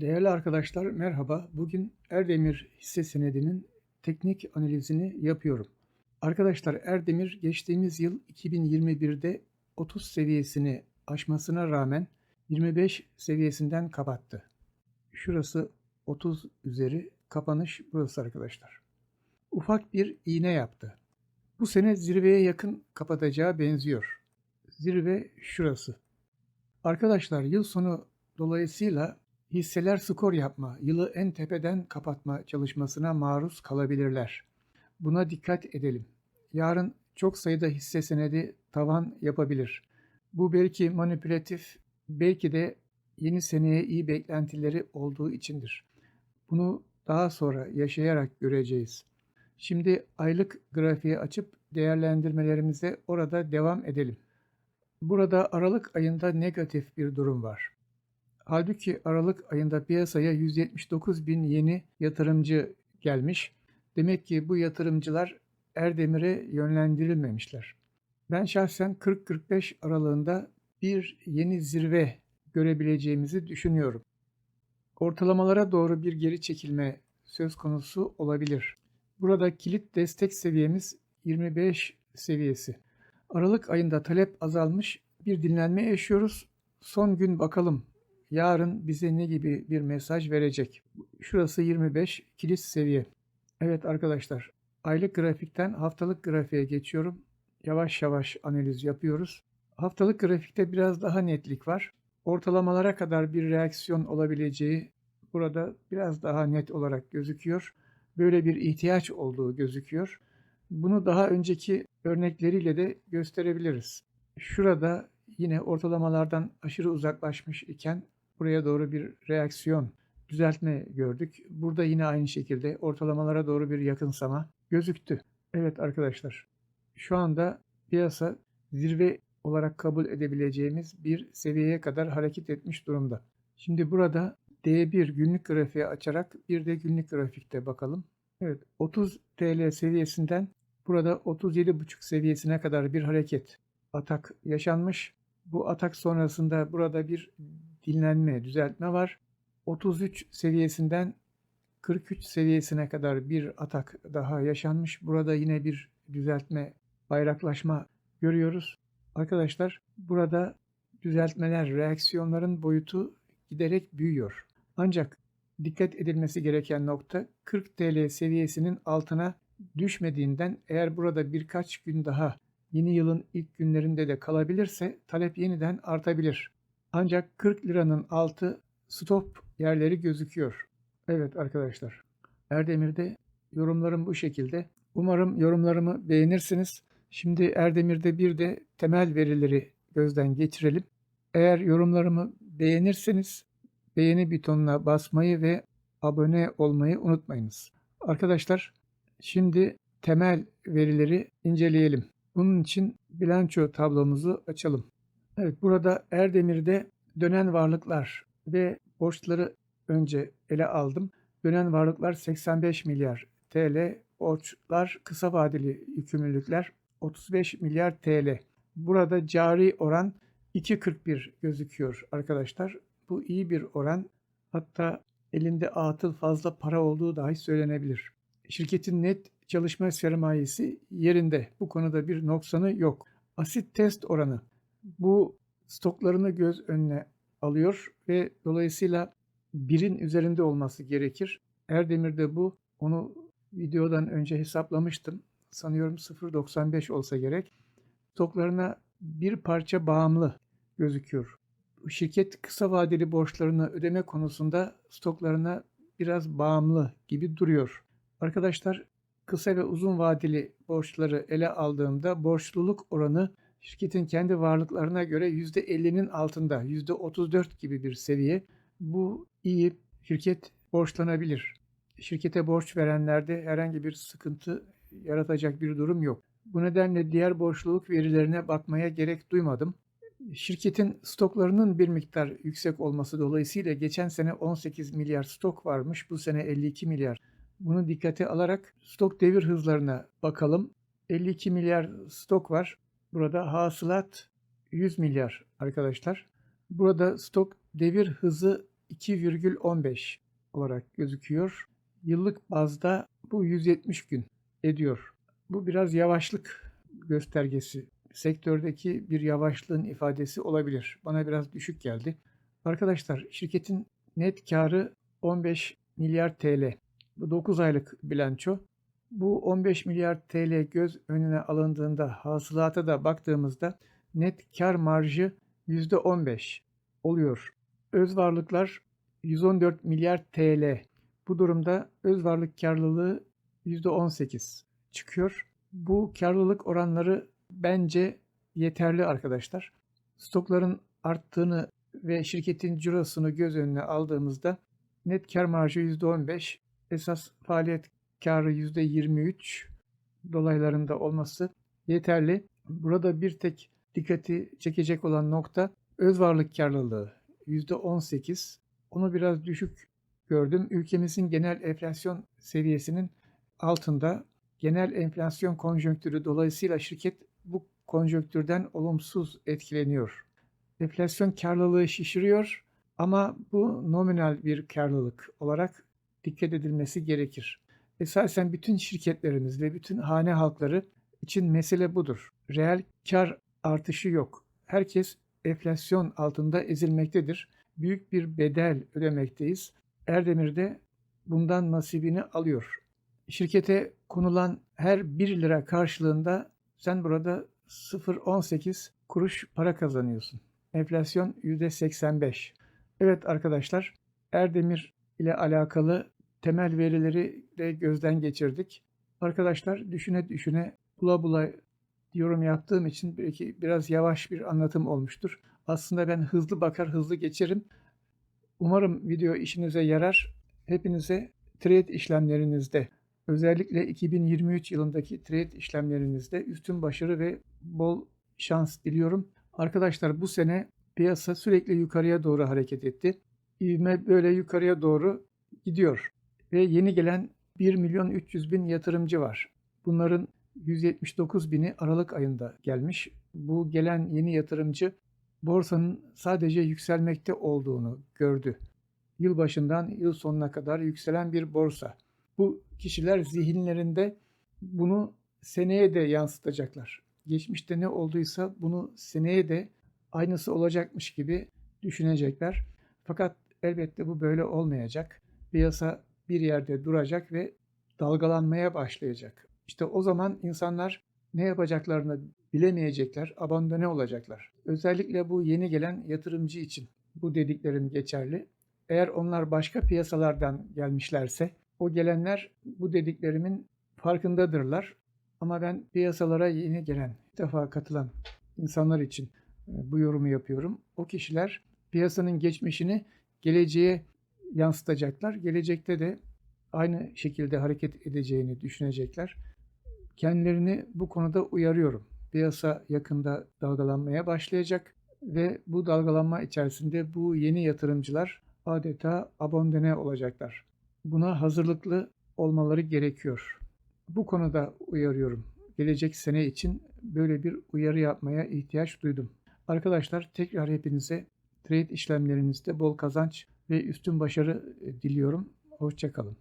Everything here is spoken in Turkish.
Değerli arkadaşlar merhaba. Bugün Erdemir hisse senedinin teknik analizini yapıyorum. Arkadaşlar Erdemir geçtiğimiz yıl 2021'de 30 seviyesini aşmasına rağmen 25 seviyesinden kapattı. Şurası 30 üzeri kapanış burası arkadaşlar. Ufak bir iğne yaptı. Bu sene zirveye yakın kapatacağı benziyor. Zirve şurası. Arkadaşlar yıl sonu dolayısıyla hisseler skor yapma, yılı en tepeden kapatma çalışmasına maruz kalabilirler. Buna dikkat edelim. Yarın çok sayıda hisse senedi tavan yapabilir. Bu belki manipülatif, belki de yeni seneye iyi beklentileri olduğu içindir. Bunu daha sonra yaşayarak göreceğiz. Şimdi aylık grafiği açıp değerlendirmelerimize orada devam edelim. Burada Aralık ayında negatif bir durum var. Halbuki Aralık ayında piyasaya 179 bin yeni yatırımcı gelmiş. Demek ki bu yatırımcılar Erdemir'e yönlendirilmemişler. Ben şahsen 40-45 aralığında bir yeni zirve görebileceğimizi düşünüyorum. Ortalamalara doğru bir geri çekilme söz konusu olabilir. Burada kilit destek seviyemiz 25 seviyesi. Aralık ayında talep azalmış bir dinlenme yaşıyoruz. Son gün bakalım yarın bize ne gibi bir mesaj verecek. Şurası 25 kilit seviye. Evet arkadaşlar aylık grafikten haftalık grafiğe geçiyorum. Yavaş yavaş analiz yapıyoruz. Haftalık grafikte biraz daha netlik var. Ortalamalara kadar bir reaksiyon olabileceği burada biraz daha net olarak gözüküyor. Böyle bir ihtiyaç olduğu gözüküyor. Bunu daha önceki örnekleriyle de gösterebiliriz. Şurada yine ortalamalardan aşırı uzaklaşmış iken buraya doğru bir reaksiyon, düzeltme gördük. Burada yine aynı şekilde ortalamalara doğru bir yakınsama gözüktü. Evet arkadaşlar, şu anda piyasa zirve olarak kabul edebileceğimiz bir seviyeye kadar hareket etmiş durumda. Şimdi burada D1 günlük grafiği açarak bir de günlük grafikte bakalım. Evet 30 TL seviyesinden burada 37,5 seviyesine kadar bir hareket atak yaşanmış. Bu atak sonrasında burada bir dinlenme, düzeltme var. 33 seviyesinden 43 seviyesine kadar bir atak daha yaşanmış. Burada yine bir düzeltme, bayraklaşma görüyoruz. Arkadaşlar burada düzeltmeler, reaksiyonların boyutu giderek büyüyor. Ancak dikkat edilmesi gereken nokta 40 TL seviyesinin altına düşmediğinden eğer burada birkaç gün daha yeni yılın ilk günlerinde de kalabilirse talep yeniden artabilir. Ancak 40 liranın altı stop yerleri gözüküyor. Evet arkadaşlar. Erdemir'de yorumlarım bu şekilde. Umarım yorumlarımı beğenirsiniz. Şimdi Erdemir'de bir de temel verileri gözden geçirelim. Eğer yorumlarımı beğenirseniz beğeni butonuna basmayı ve abone olmayı unutmayınız. Arkadaşlar şimdi temel verileri inceleyelim. Bunun için bilanço tablomuzu açalım. Evet burada Erdemir'de dönen varlıklar ve borçları önce ele aldım. Dönen varlıklar 85 milyar TL, borçlar kısa vadeli yükümlülükler 35 milyar TL. Burada cari oran 2.41 gözüküyor arkadaşlar. Bu iyi bir oran. Hatta elinde atıl fazla para olduğu dahi söylenebilir. Şirketin net çalışma sermayesi yerinde. Bu konuda bir noksanı yok. Asit test oranı bu stoklarını göz önüne alıyor ve dolayısıyla birin üzerinde olması gerekir. Erdemir'de bu onu videodan önce hesaplamıştım. Sanıyorum 0.95 olsa gerek. Stoklarına bir parça bağımlı gözüküyor. Şirket kısa vadeli borçlarını ödeme konusunda stoklarına biraz bağımlı gibi duruyor. Arkadaşlar kısa ve uzun vadeli borçları ele aldığımda borçluluk oranı şirketin kendi varlıklarına göre %50'nin altında, %34 gibi bir seviye. Bu iyi, şirket borçlanabilir. Şirkete borç verenlerde herhangi bir sıkıntı yaratacak bir durum yok. Bu nedenle diğer borçluluk verilerine bakmaya gerek duymadım. Şirketin stoklarının bir miktar yüksek olması dolayısıyla geçen sene 18 milyar stok varmış, bu sene 52 milyar. Bunu dikkate alarak stok devir hızlarına bakalım. 52 milyar stok var. Burada hasılat 100 milyar arkadaşlar. Burada stok devir hızı 2,15 olarak gözüküyor. Yıllık bazda bu 170 gün ediyor. Bu biraz yavaşlık göstergesi. Sektördeki bir yavaşlığın ifadesi olabilir. Bana biraz düşük geldi. Arkadaşlar şirketin net karı 15 milyar TL. Bu 9 aylık bilanço. Bu 15 milyar TL göz önüne alındığında hasılata da baktığımızda net kar marjı %15 oluyor. Öz varlıklar 114 milyar TL. Bu durumda öz varlık karlılığı %18 çıkıyor. Bu karlılık oranları bence yeterli arkadaşlar. Stokların arttığını ve şirketin cirosunu göz önüne aldığımızda net kar marjı %15, esas faaliyet karı %23 dolaylarında olması yeterli. Burada bir tek dikkati çekecek olan nokta öz varlık karlılığı %18. Onu biraz düşük gördüm. Ülkemizin genel enflasyon seviyesinin altında genel enflasyon konjonktürü dolayısıyla şirket bu konjonktürden olumsuz etkileniyor. Enflasyon karlılığı şişiriyor ama bu nominal bir karlılık olarak dikkat edilmesi gerekir. Esasen bütün şirketlerimiz ve bütün hane halkları için mesele budur. Reel kar artışı yok. Herkes enflasyon altında ezilmektedir. Büyük bir bedel ödemekteyiz. Erdemir de bundan nasibini alıyor. Şirkete konulan her 1 lira karşılığında sen burada 0.18 kuruş para kazanıyorsun. Enflasyon %85. Evet arkadaşlar, Erdemir ile alakalı temel verileri de gözden geçirdik. Arkadaşlar düşüne düşüne bula bula yorum yaptığım için belki biraz yavaş bir anlatım olmuştur. Aslında ben hızlı bakar hızlı geçerim. Umarım video işinize yarar. Hepinize trade işlemlerinizde özellikle 2023 yılındaki trade işlemlerinizde üstün başarı ve bol şans diliyorum. Arkadaşlar bu sene piyasa sürekli yukarıya doğru hareket etti. İvme böyle yukarıya doğru gidiyor. Ve yeni gelen 1 milyon 300 bin yatırımcı var. Bunların 179 bini Aralık ayında gelmiş. Bu gelen yeni yatırımcı borsanın sadece yükselmekte olduğunu gördü. Yılbaşından yıl sonuna kadar yükselen bir borsa. Bu kişiler zihinlerinde bunu seneye de yansıtacaklar. Geçmişte ne olduysa bunu seneye de aynısı olacakmış gibi düşünecekler. Fakat elbette bu böyle olmayacak. Piyasa bir yerde duracak ve dalgalanmaya başlayacak. İşte o zaman insanlar ne yapacaklarını bilemeyecekler, abandone olacaklar. Özellikle bu yeni gelen yatırımcı için bu dediklerim geçerli. Eğer onlar başka piyasalardan gelmişlerse o gelenler bu dediklerimin farkındadırlar. Ama ben piyasalara yeni gelen, ilk defa katılan insanlar için e, bu yorumu yapıyorum. O kişiler piyasanın geçmişini geleceğe yansıtacaklar. Gelecekte de aynı şekilde hareket edeceğini düşünecekler. Kendilerini bu konuda uyarıyorum. Piyasa yakında dalgalanmaya başlayacak ve bu dalgalanma içerisinde bu yeni yatırımcılar adeta abondene olacaklar. Buna hazırlıklı olmaları gerekiyor. Bu konuda uyarıyorum. Gelecek sene için böyle bir uyarı yapmaya ihtiyaç duydum. Arkadaşlar tekrar hepinize trade işlemlerinizde bol kazanç ve üstün başarı diliyorum. Hoşçakalın.